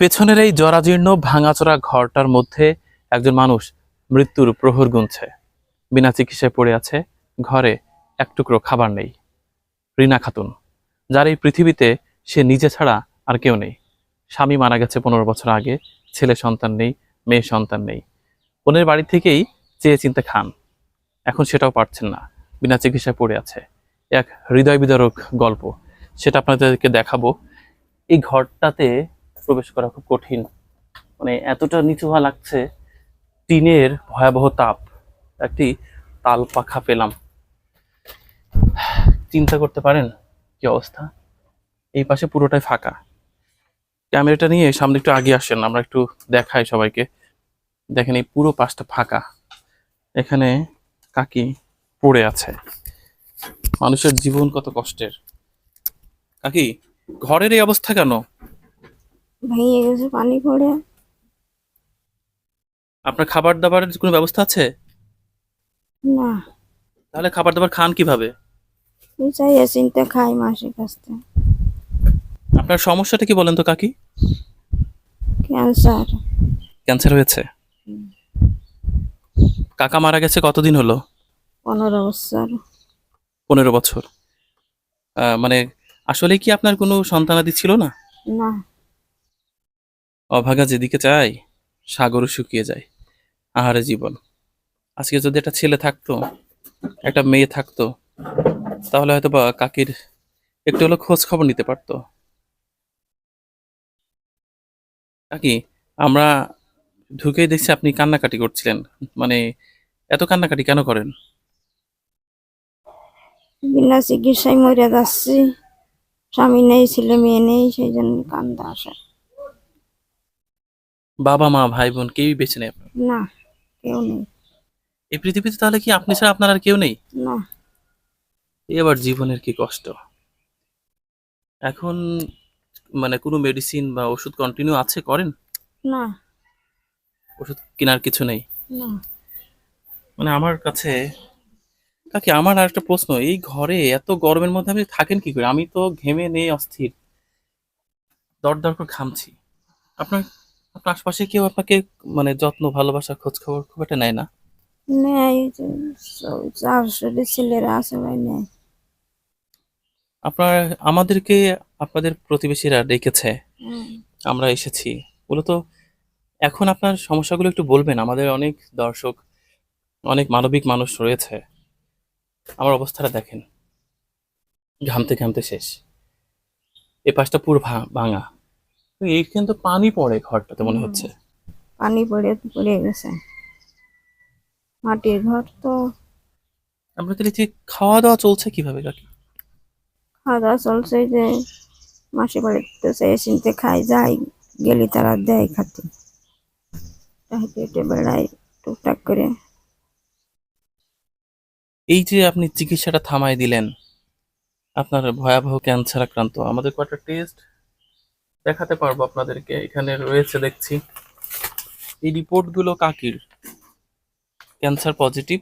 পেছনের এই জরাজীর্ণ ভাঙাচোরা ঘরটার মধ্যে একজন মানুষ মৃত্যুর প্রহর গুনছে। বিনা চিকিৎসায় পড়ে আছে, ঘরে এক টুকরো খাবার নেই। রিনা খাতুন, যার এই পৃথিবীতে সে নিজে ছাড়া আর কেউ নেই। স্বামী মারা গেছে পনেরো বছর আগে, ছেলে সন্তান নেই, মেয়ে সন্তান নেই। বোনের বাড়ি থেকেই চেয়ে চিনতে খান। এখন সেটাও পারছেন না, বিনা চিকিৎসায় পড়ে আছে। এক হৃদয় বিদারক গল্প। সেটা আপনাদেরকে দেখাবো। এই ঘরটাতে প্রবেশ করা খুব কঠিন। মানে এতটা নিচু হওয়া লাগছে, টিনের ভয়াবহ তাপ। একটি তাল পাখা পেলাম। চিন্তা করতে পারেন কি অবস্থা? এই পাশে পুরোটাই ফাঁকা। ক্যামেরাটা নিয়ে সামনে একটু আগে আসেন, আমরা একটু দেখাই সবাইকে। দেখেন এই পুরো পাশটা ফাঁকা। এখানে কাকি পড়ে আছে। মানুষের জীবন কত কষ্টের। কাকি, ঘরের এই অবস্থা কেন? ভেঙে গেছে পানি পড়ে। আপনার খাবার দাবারের কোনো ব্যবস্থা আছে? না। তাহলে খাবার দাবার খান কীভাবে? চাইয়ে চিনতে খাই মাসের কাছ থেকে। আপনার সমস্যাটা কি বলেন তো কাকি? ক্যান্সার। ক্যান্সার হয়েছে? কাকা মারা গেছে কতদিন হলো? পনেরো বছর। পনেরো বছর। মানে আসলে কি আপনার কোনো সন্তানাদি ছিল না? না। অভাগা যেদিকে চায় সাগরও শুকিয়ে যায়। আহারে জীবন। আজকে যদি একটা ছেলে থাকতো, একটা মেয়ে থাকতো, তাহলে হয়তো বা কাকির একটু হলো খোঁজ খবর নিতে পারতো। কাকি, আমরা ঢুকেই দেখছি আপনি কান্নাকাটি করছিলেন। মানে এত কান্নাকাটি কেন করেন? চিকিৎসায় মরে যাচ্ছি। স্বামী নেই, ছেলে মেয়ে নেই, সেই জন্য কান্দা আসে। বাবা মা ভাই বোন কেউই বেঁচে নেই আপনার। না কেউ নেই। এই পৃথিবীতে তাহলে কি আপনি ছাড়া আপনার আর কেউ নেই? না। এবার জীবনের কি কষ্ট? এখন মানে কোনো মেডিসিন বা ওষুধ কন্টিনিউ আছে করেন? না। ওষুধ কেনার কিছু নেই? না। মানে আমার কাছে কাকি আমার আর একটা প্রশ্ন এই ঘরে এত গরমের মধ্যে আপনি থাকেন কি করে? আমি তো ঘেমে নেই অস্থির। দর দর করে ঘামছি। আপনার আপনার আশপাশে কেউ আপনাকে মানে যত্ন ভালোবাসা খোঁজ খবর খুব একটা নেয় না? নেই চারশোটি ছেলেরা আছে ভাই নেই আপনার আমাদেরকে আপনাদের প্রতিবেশীরা ডেকেছে। আমরা এসেছি। মূলত এখন আপনার সমস্যাগুলো একটু বলবেন। আমাদের অনেক দর্শক অনেক মানবিক মানুষ রয়েছে। আমার অবস্থাটা দেখেন। ঘামতে ঘামতে শেষ। এ পাশটা পুরো ভাঙা। এইখানে তো পানি পড়ে ঘরটাতে মনে হচ্ছে। পানি পড়ে পড়ে গেছে। মাটির ঘর তো। আপনাদের এই যে খাওয়া দাওয়া চলছে কীভাবে কাকি খাওয়া দাওয়া চলছে যে মাসে বাড়িতে চাই চিনতে খাই যাই গেলি তারা দেয় খাতে। হেঁটে হেঁটে বেড়াই টুকটাক করে। এই যে আপনি চিকিৎসাটা থামাই দিলেন আপনার ভয়াবহ ক্যান্সার আক্রান্ত আমাদের কয়েকটা টেস্ট দেখাতে পারব আপনাদেরকে এখানে রয়েছে দেখছি। এই রিপোর্টগুলো কাকির ক্যান্সার পজিটিভ।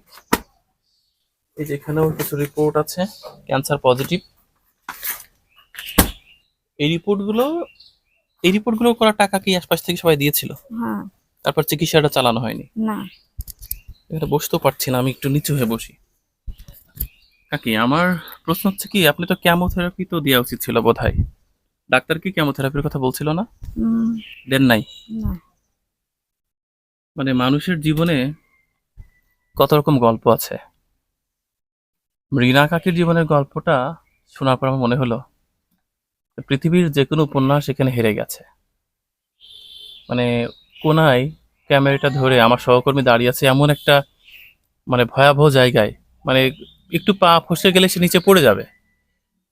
এই যে এখানেও কিছু রিপোর্ট আছে ক্যান্সার পজিটিভ। এই রিপোর্টগুলো এই রিপোর্টগুলো করা টাকা কি আশপাশ থেকে সবাই দিয়েছিল? হ্যাঁ। তারপর চিকিৎসাটা চালানো হয়নি? না। এখানে বসতেও পারছি না আমি একটু নিচু হয়ে বসি। কাকি আমার প্রশ্ন হচ্ছে কি আপনি তো কেমোথেরাপি তো দেওয়া উচিত ছিল বোধহয়। ডাক্তার কি কেমোথেরাপির কথা বলছিল না? দেন নাই। মানে মানুষের জীবনে কত রকম গল্প আছে। মৃণা কাকির জীবনের গল্পটা শোনার পর আমার মনে হলো পৃথিবীর যে কোনো উপন্যাস এখানে হেরে গেছে। মানে কোনায় ক্যামেরাটা ধরে আমার সহকর্মী দাঁড়িয়ে আছে এমন একটা মানে ভয়াবহ জায়গায়। মানে একটু পা ফসে গেলে সে নিচে পড়ে যাবে।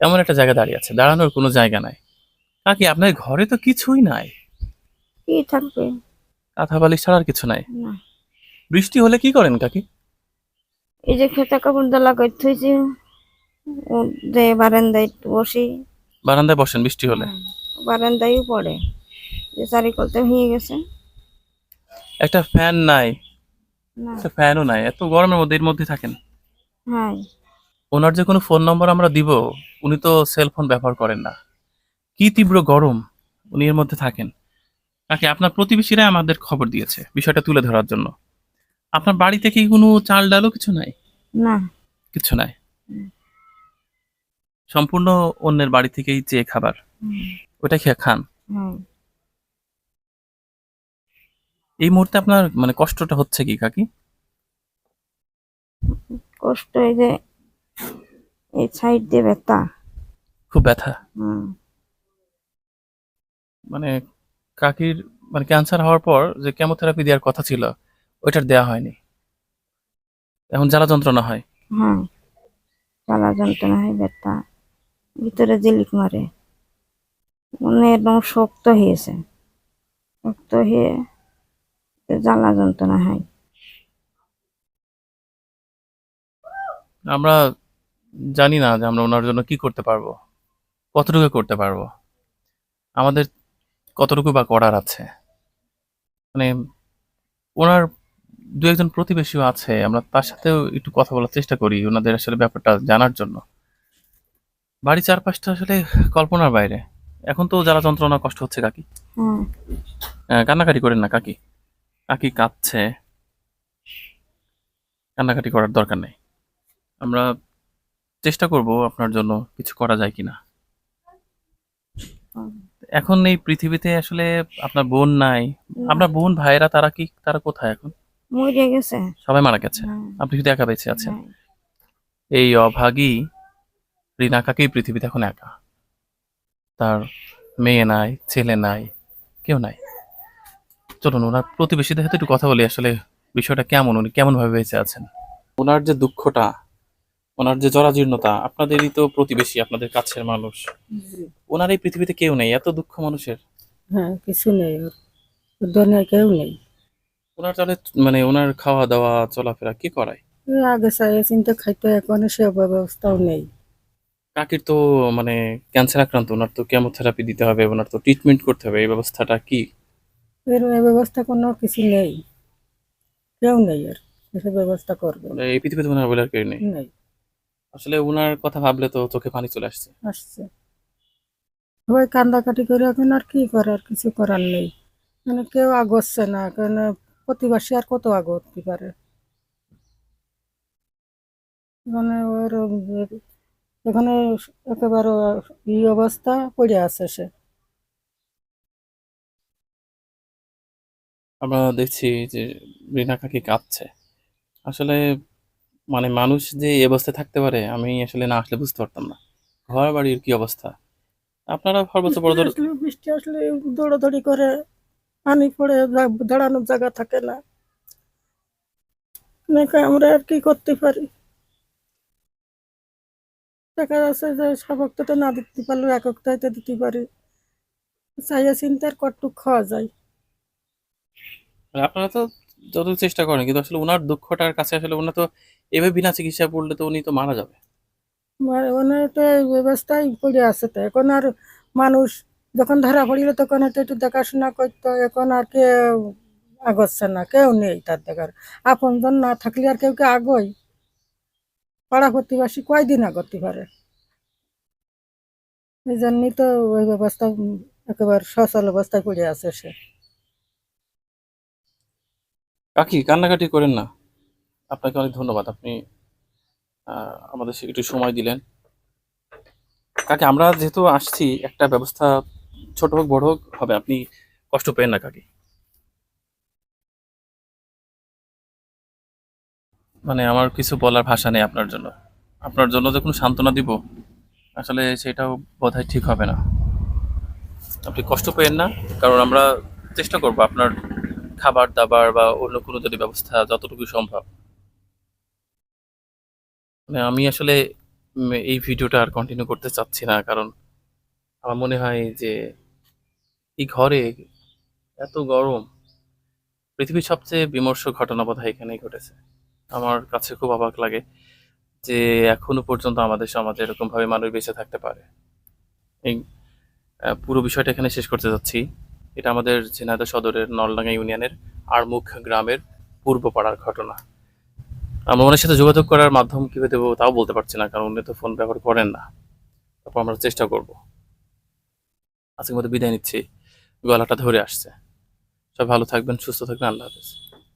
এমন একটা জায়গায় দাঁড়িয়ে আছে দাঁড়ানোর কোনো জায়গা নাই। কাকি আপনার ঘরে তো কিছুই নাই? কি থাকবে? কাঁথা বালিশ ছাড়া আর কিছু নাই? না। বৃষ্টি হলে কি করেন কাকি? এই যে খেতে কাপড় দোলা করে থুইছি যে বারান্দায় একটু বসি। বারান্দায় বসেন বৃষ্টি হলে? বারান্দায়ও পড়ে। যে চারিকলতে ভেঙে গেছে। একটা ফ্যান নাই? না। একটা ফ্যানও নাই? এত গরমের মধ্যে এর মধ্যে থাকেন? হ্যাঁ ওনার যে কোনো ফোন নম্বর আমরা দিব উনি তো সেল ফোন ব্যবহার করেন না। কি তীব্র গরম উনি এর মধ্যে থাকেন? কাকে আপনার প্রতিবেশীরা আমাদের খবর দিয়েছে বিষয়টা তুলে ধরার জন্য? আপনার বাড়ি থেকে কি কোনো চাল ডালও কিছু নাই? না। কিছু নাই? সম্পূর্ণ অন্যের বাড়ি থেকেই চেয়ে খাবার ওটা খেয়ে খান? এই মুহূর্তে আপনার মানে কষ্টটা হচ্ছে কি কাকি? কষ্ট এই যে এই সাইড দিয়ে ব্যথা। খুব ব্যথা? হুম, মানে কাকির মানে ক্যান্সার হওয়ার পর যে কেমোথেরাপি দেওয়ার কথা ছিল ওইটার দেওয়া হয়নি। এখন জ্বালা যন্ত্রণা হয়। হ্যাঁ জ্বালা যন্ত্রণা হয় ব্যথা। ভিতরে জিলিক মারে। মনে একদম শক্ত হয়েছে। শক্ত হয়ে জ্বালা যন্ত্রণা হয়। আমরা জানি না যে আমরা ওনার জন্য কি করতে পারব কতটুকু করতে পারব। আমাদের কতটুকু বা করার আছে? মানে ওনার দু একজন প্রতিবেশীও আছে আমরা তার সাথেও একটু কথা বলার চেষ্টা করি ওনাদের আসলে ব্যাপারটা জানার জন্য। বাড়ি চারপাশটা আসলে কল্পনার বাইরে। এখন তো যারা যন্ত্রণা কষ্ট হচ্ছে কাকি। হ্যাঁ কান্নাকাটি করেন না কাকি। কাকি কাঁদছে। কান্নাকাটি করার দরকার নেই। আমরা চেষ্টা করব আপনার জন্য কিছু করা যায় কিনা। এখন এই পৃথিবীতে আসলে আপনার বোন নাই। আপনার বোন ভাইয়েরা তারা কি তারা কোথায় এখন? মরে গেছে। সবাই মারা গেছে? আপনি শুধু একা বেঁচে আছেন। এই অভাগী রিনা কাকেই পৃথিবীতে এখন একা? তার মেয়ে নাই ছেলে নাই কেউ নাই। চলুন ওনার প্রতিবেশীদের সাথে একটু কথা বলি আসলে বিষয়টা কেমন? উনি কেমন ভাবে বেঁচে আছেন? ওনার যে দুঃখটা ওনার যে জরাজীর্ণতা আপনাদেরই তো প্রতিবেশী আপনাদের কাছের মানুষ। ওনার এই পৃথিবীতে কেউ নেই এত দুঃখ মানুষের? হ্যাঁ কিছু নেই কেউ নেই। ওনার তাহলে মানে ওনার খাওয়া দাওয়া চলাফেরা কি করায়? আগে চাইয়ে চিন্তা খাইতে এখন সে ব্যবস্থাও নেই। কাকির তো মানে ক্যান্সার আক্রান্ত ওনার তো কেমোথেরাপি দিতে হবে ওনার তো ট্রিটমেন্ট করতে হবে এই ব্যবস্থাটা কি? এর ব্যবস্থা কোনো কিছু নেই। কেউ নেই আর এসব ব্যবস্থা করবে এই পৃথিবীতে ওনার বলার কেউ নেই। নেই। আসলে ওনার কথা ভাবলে তো চোখে পানি চলে আসছে। আসছে। সবাই কান্দাকাটি করে এখন আর কি করার কিছু করার নেই। মানে কেউ আগচ্ছে না কারণ প্রতিবাসী আর কত আগতে পারে? মানে ওর এখানে একেবারে ই অবস্থা পড়ে আছে সে। আমরা দেখছি যে রিনা কাকি কাঁদছে আসলে মানে মানুষ যে এই অবস্থায় থাকতে পারে আমি আসলে না আসলে বুঝতে পারতাম না। ঘর বাড়ির কি অবস্থা? আপনারা সর্বোচ্চ বড় ধর বৃষ্টি আসলে দৌড়াদৌড়ি করে পানি পড়ে দাঁড়ানোর জায়গা থাকে না। আমরা আর কি করতে পারি? দেখা যাচ্ছে যে সবকটা না দিতে পারলেও এককটাইতে দিতে পারি। চাইয়া চিন্তার কটটুক খাওয়া যায়। আপনারা তো যত চেষ্টা করেন, কিন্তু আসলে ওনার দুঃখটার কাছে আসলে ওনার তো এভাবে বিনা চিকিৎসা পড়লে তো উনি তো মারা যাবে। মানে তো এই ব্যবস্থায় পড়ে আছে তো। এখন আর মানুষ যখন ধরা পড়িল তখন হয়তো একটু দেখাশোনা করতো, এখন আর কেউ আগচ্ছে না, কেউ নেই তার দেখার। আপনজন না থাকলে আর কেউ কে আগই পাড়া প্রতিবাসী কয়দিন আগতে পারে? এই জন্যই তো ওই ব্যবস্থা একেবারে সচল অবস্থায় পড়ে আছে সে। কাকি, কান্নাকাটি করেন না। আপনাকে অনেক ধন্যবাদ। আপনি আমাদের একটু সময় দিলেন। কাকি, আমরা যেহেতু আসছি, একটা ব্যবস্থা ছোট হোক, বড় হোক, হবে। আপনি কষ্ট পেন না, কাকি। মানে আমার কিছু বলার ভাষা নেই আপনার জন্য। আপনার জন্য যে কোনো সান্ত্বনা দিব, আসলে সেটাও বোধহয় ঠিক হবে না। আপনি কষ্ট পেন না, কারণ আমরা চেষ্টা করব আপনার খাবার দাবার বা অন্য কোনো যদি ব্যবস্থা যতটুকু সম্ভব। মানে আমি আসলে এই ভিডিওটা আর কন্টিনিউ করতে চাচ্ছি না, কারণ আমার মনে হয় যে এই ঘরে এত গরম, পৃথিবীর সবচেয়ে বিমর্ষ ঘটনা বোধহয় এখানেই ঘটেছে। আমার কাছে খুব অবাক লাগে যে এখনও পর্যন্ত আমাদের সমাজে এরকমভাবে মানুষ বেঁচে থাকতে পারে। এই পুরো বিষয়টা এখানে শেষ করতে যাচ্ছি। এটা আমাদের ঝিনাইদহ সদরের নলডাঙ্গা ইউনিয়নের আরমুখ গ্রামের পূর্ব পাড়ার ঘটনা। আমরা ওনার সাথে যোগাযোগ করার মাধ্যম কীভাবে দেবো তাও বলতে পারছি না, কারণ উনি তো ফোন ব্যবহার করেন না। তারপর আমরা চেষ্টা করব। আজকের মধ্যে বিদায় নিচ্ছি। গলাটা ধরে আসছে। সব ভালো থাকবেন, সুস্থ থাকবেন, আল্লাহ হাফেজ।